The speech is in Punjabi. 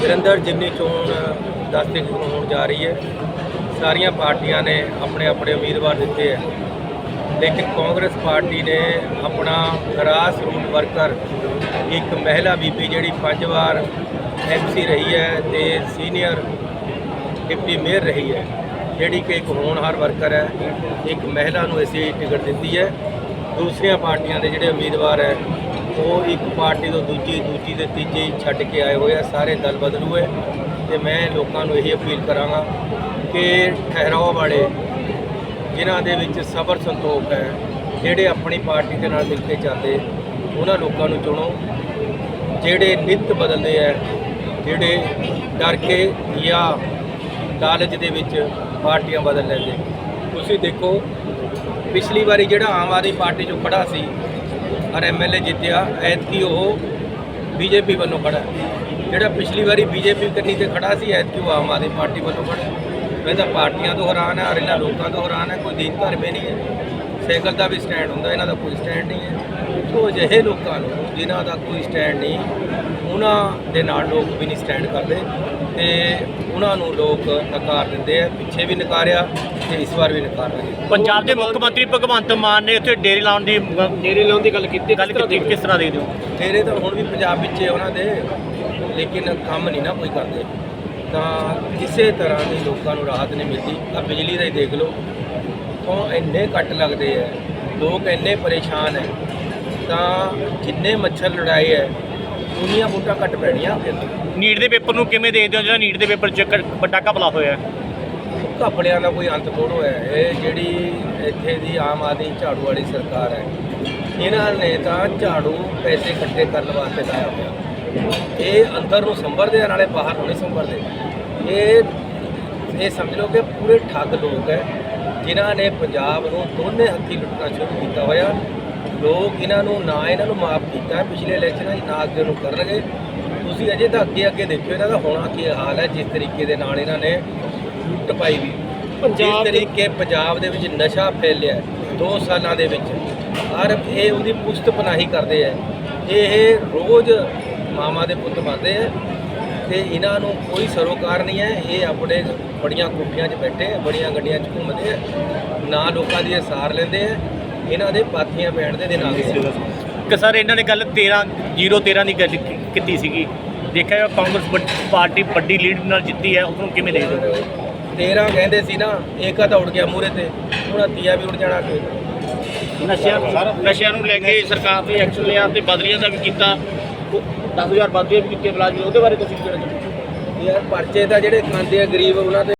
ਜਲੰਧਰ ਜਿਮਨੀ ਚੋਣ 10 ਤਰੀਕ ਨੂੰ ਹੋਣ ਜਾ ਰਹੀ ਹੈ, ਸਾਰੀਆਂ ਪਾਰਟੀਆਂ ਨੇ ਆਪਣੇ ਆਪਣੇ ਉਮੀਦਵਾਰ ਦਿੱਤੇ ਹੈ। ਲੇਕਿਨ ਕਾਂਗਰਸ ਪਾਰਟੀ ਨੇ ਆਪਣਾ ਗ੍ਰਾਸ ਰੂਟ ਵਰਕਰ, ਇੱਕ ਮਹਿਲਾ ਬੀਬੀ ਜਿਹੜੀ ਪੰਜ ਵਾਰ ਐਮਸੀ ਰਹੀ ਹੈ ਤੇ ਸੀਨੀਅਰ ਡਿਪਟੀ ਮੇਅਰ ਰਹੀ ਹੈ, ਜਿਹੜੀ ਕਿ ਇੱਕ ਹੋਣਹਾਰ ਵਰਕਰ ਹੈ, ਇੱਕ ਮਹਿਲਾ ਨੂੰ ਅਸੀਂ ਟਿਕਟ ਦਿੱਤੀ ਹੈ। ਦੂਸਰੀਆਂ ਪਾਰਟੀਆਂ ਦੇ ਜਿਹੜੇ ਉਮੀਦਵਾਰ ਹੈ ਉਹ ਇੱਕ ਪਾਰਟੀ ਤੋਂ ਦੂਜੀ ਦੂਜੀ ਤੇ ਤੀਜੀ ਛੱਡ ਕੇ ਆਏ ਹੋਏ ਆ, ਸਾਰੇ ਦਲ ਬਦਲੂ ਹੈ ਤੇ ਮੈਂ ਲੋਕਾਂ ਨੂੰ ਇਹੀ ਅਪੀਲ ਕਰਾਂਗਾ ਕਿ ਠਹਿਰਾਓ ਵਾਲੇ, ਜਿਨ੍ਹਾਂ ਦੇ ਵਿੱਚ ਸਬਰ ਸੰਤੋਖ ਹੈ, ਜਿਹੜੇ ਆਪਣੀ ਪਾਰਟੀ ਦੇ ਨਾਲ ਮਿਲ ਕੇ ਚੱਲਦੇ ਉਹਨਾਂ ਲੋਕਾਂ ਨੂੰ ਚੁਣੋ। ਜਿਹੜੇ ਨਿਤ ਬਦਲਦੇ ਹੈ ਜਿਹੜੇ ਡਰ ਕੇ ਜਾਂ ਲਾਲਚ ਦੇ ਵਿੱਚ ਪਾਰਟੀਆਂ ਬਦਲ ਲੈਂਦੇ। ਤੁਸੀਂ ਦੇਖੋ, ਪਿਛਲੀ ਵਾਰੀ ਜਿਹੜਾ ਆਮ ਆਦਮੀ ਪਾਰਟੀ ਚੋਂ ਖੜਾ ਸੀ ਔਰ ਐਮਐਲਏ ਜਿੱਤਿਆ, ਐਤਕੀ ਉਹ ਬੀਜੇਪੀ ਵੱਲੋਂ ਖੜਾ। ਜਿਹੜਾ ਪਿਛਲੀ ਵਾਰੀ ਬੀਜੇਪੀ ਕੰਨੀ ਤੇ ਖੜਾ ਸੀ, ਐਤਕੀ ਉਹ ਆਮ ਆਦਮੀ ਪਾਰਟੀ ਵੱਲੋਂ ਖੜਾ। ਮੈਂ ਤਾਂ ਪਾਰਟੀਆਂ ਤੋਂ ਹੈਰਾਨ ਹੈ ਔਰ ਇਹਨਾਂ ਲੋਕਾਂ ਤੋਂ ਹੈਰਾਨ ਹੈ, ਕੋਈ ਦੀਨ ਧਰਮੇ ਨਹੀਂ ਹੈ। ਸਾਈਕਲ ਦਾ ਵੀ ਸਟੈਂਡ ਹੁੰਦਾ ਇਹਨਾਂ ਦਾ ਕੋਈ ਸਟੈਂਡ ਨਹੀਂ ਹੈ। ਸੋ ਅਜਿਹੇ ਲੋਕਾਂ ਨੂੰ ਜਿਨ੍ਹਾਂ ਦਾ ਕੋਈ ਸਟੈਂਡ ਨਹੀਂ ਉਹਨਾਂ ਦੇ ਨਾਲ ਲੋਕ ਵੀ ਨਹੀਂ ਸਟੈਂਡ ਕਰਦੇ ਤੇ ਉਹਨਾਂ ਨੂੰ ਲੋਕ ਨਕਾਰ ਦਿੰਦੇ ਆ ਪਿੱਛੇ ਵੀ ਨਕਾਰਿਆ ਤੇ ਇਸ ਵਾਰ ਵੀ ਨਕਾਰਨਗੇ ਪੰਜਾਬ ਦੇ ਮੁੱਖ ਮੰਤਰੀ ਭਗਵੰਤ ਮਾਨ ਨੇ ਉੱਥੇ ਡੇਰੇ ਲਾਉਣ ਦੀ ਡੇਰੇ ਲਾਉਣ ਦੀ ਗੱਲ ਕੀਤੀ ਗੱਲ ਕੀਤੀ ਕਿਸ ਤਰ੍ਹਾਂ ਦੇਖਦੇ ਹੋ? ਡੇਰੇ ਤਾਂ ਹੁਣ ਵੀ ਪੰਜਾਬ ਵਿੱਚ ਹੈ ਉਹਨਾਂ ਦੇ ਲੇਕਿਨ ਕੰਮ ਨਹੀਂ ਨਾ ਕੋਈ ਕਰਦੇ। ਤਾਂ ਕਿਸੇ ਤਰ੍ਹਾਂ ਦੀ ਲੋਕਾਂ ਨੂੰ ਰਾਹਤ ਨਹੀਂ ਮਿਲਦੀ। ਆ ਬਿਜਲੀ ਦਾ ਹੀ ਦੇਖ ਲਓ ਤੋਂ ਇੰਨੇ ਕੱਟ ਲੱਗਦੇ ਆ ਲੋਕ ਇੰਨੇ ਪਰੇਸ਼ਾਨ ਹੈ ਤਾਂ ਜਿੰਨੇ ਮੱਛਰ ਲੜਾਏ ਹੈ ਉਨੀਆਂ ਵੋਟਾਂ ਘੱਟ ਪੈਣੀਆਂ ਫਿਰ ਨੀਟ ਦੇ ਪੇਪਰ ਨੂੰ ਕਿਵੇਂ ਦੇਖਦੇ ਹੋ ਜਿਹੜਾ ਨੀਟ ਦੇ ਪੇਪਰ 'ਚ ਕ- ਵੱਡਾ ਘਪਲਾ ਹੋਇਆ ਹੈ? ਘਪਲਿਆਂ ਦਾ ਕੋਈ ਅੰਤ ਥੋੜ੍ਹਾ ਹੋਇਆ ਹੈ। ਇਹ ਜਿਹੜੀ ਇੱਥੇ ਦੀ ਆਮ ਆਦਮੀ ਝਾੜੂ ਵਾਲੀ ਸਰਕਾਰ ਹੈ ਇਹਨਾਂ ਨੇ ਤਾਂ ਝਾੜੂ ਪੈਸੇ ਇਕੱਠੇ ਕਰਨ ਵਾਸਤੇ ਲਾਇਆ ਹੋਇਆ ਇਹ ਅੰਦਰ ਨੂੰ ਸੰਭਰਦੇ ਨਾਲੇ ਬਾਹਰ ਨੂੰ ਨਹੀਂ ਸੰਭਰਦੇ ਇਹ ਇਹ ਸਮਝ ਲਓ ਕਿ ਪੂਰੇ ਠੱਗ ਲੋਕ ਹੈ ਜਿਨ੍ਹਾਂ ਨੇ ਪੰਜਾਬ ਨੂੰ ਦੋਨੇ ਹੱਥੀ ਲੁੱਟਣਾ ਸ਼ੁਰੂ ਕੀਤਾ ਹੋਇਆ ਲੋਕ ਇਹਨਾਂ ਨੂੰ ਨਾ ਇਹਨਾਂ ਨੂੰ ਮਾਫ ਕੀਤਾ ਪਿਛਲੇ ਇਲੈਕਸ਼ਨਾਂ 'ਚ ਨਾ ਅੱਗੇ ਨੂੰ ਕਰਨਗੇ। ਤੁਸੀਂ ਅਜੇ ਤਾਂ ਅੱਗੇ ਅੱਗੇ ਦੇਖਿਓ ਇਹਨਾਂ ਦਾ ਹੋਣਾ ਕੀ ਹਾਲ ਹੈ ਜਿਸ ਤਰੀਕੇ ਦੇ ਨਾਲ ਇਹਨਾਂ ਨੇ ਲੁੱਟ ਪਾਈ ਵੀ। ਜਿਸ ਤਰੀਕੇ ਪੰਜਾਬ ਦੇ ਵਿੱਚ ਨਸ਼ਾ ਫੈਲਿਆ 2 ਸਾਲਾਂ ਦੇ ਵਿੱਚ। ਹਰ ਇਹ ਉਹਦੀ ਪੁਸ਼ਤ ਪਨਾਹੀ ਕਰਦੇ ਆ। ਇਹ ਰੋਜ਼ ਮਾਮਾ ਦੇ ਪੁੱਤ ਬਣਦੇ ਆ। ਤੇ ਇਹਨਾਂ ਨੂੰ ਕੋਈ ਸਰੋਕਾਰ ਨਹੀਂ ਹੈ ਇਹ ਆਪਣੇ ਬੜੀਆਂ ਕੋਠੀਆਂ 'ਚ ਬੈਠੇ ਆ ਬੜੀਆਂ ਗੱਡੀਆਂ 'ਚ ਘੁੰਮਦੇ ਆ ਨਾ ਲੋਕਾਂ ਦੀ ਸਾਰ ਲੈਂਦੇ ਆ ਇਹਨਾਂ ਦੇ ਪਾਥੀਆਂ ਪੈਣ ਦੇ ਗਏ ਕਿ ਸਰ ਇਹਨਾਂ ਨੇ ਗੱਲ 13 013 ਦੀ ਗੱਲ ਕੀ- ਕੀਤੀ ਸੀਗੀ। ਦੇਖਿਆ ਜਾਵੇ ਕਾਂਗਰਸ ਵੱਡ- ਪਾਰਟੀ ਵੱਡੀ ਲੀਡ ਨਾਲ ਜਿੱਤੀ ਹੈ ਉਸ ਨੂੰ ਕਿਵੇਂ ਦੇਖਦੇ ਹੋ? 13 ਕਹਿੰਦੇ ਸੀ ਨਾ ਏਕਾ ਤਾਂ ਉੱਡ ਗਿਆ ਮੂਰੇ ਤੇ ਹੁਣ ਤੀਆ ਵੀ ਉੱਡ ਜਾਣਾ ਕੋਈ ਨਸ਼ਿਆਂ ਨਸ਼ਿਆਂ ਨੂੰ ਲੈ ਕੇ ਸਰਕਾਰ ਨੇ ਐਕਸ਼ਨ ਲਿਆ ਤੇ ਬਦਲੀਆਂ ਦਾ ਵੀ ਕੀਤਾ। 10000 ਬਦਲੀਆਂ ਵੀ ਕੀਤੀਆਂ ਮੁਲਾਜ਼ਮ ਉਹਦੇ ਬਾਰੇ ਤੁਸੀਂ ਕੀ ਕਹਿਣਾ ਚਾਹੁੰਦੇ ਹੋ? ਯਾਰ ਪਰਚੇ ਤਾਂ ਜਿਹੜੇ ਖਾਂਦੇ ਆ ਗਰੀਬ, ਉਹਨਾਂ ਦੇ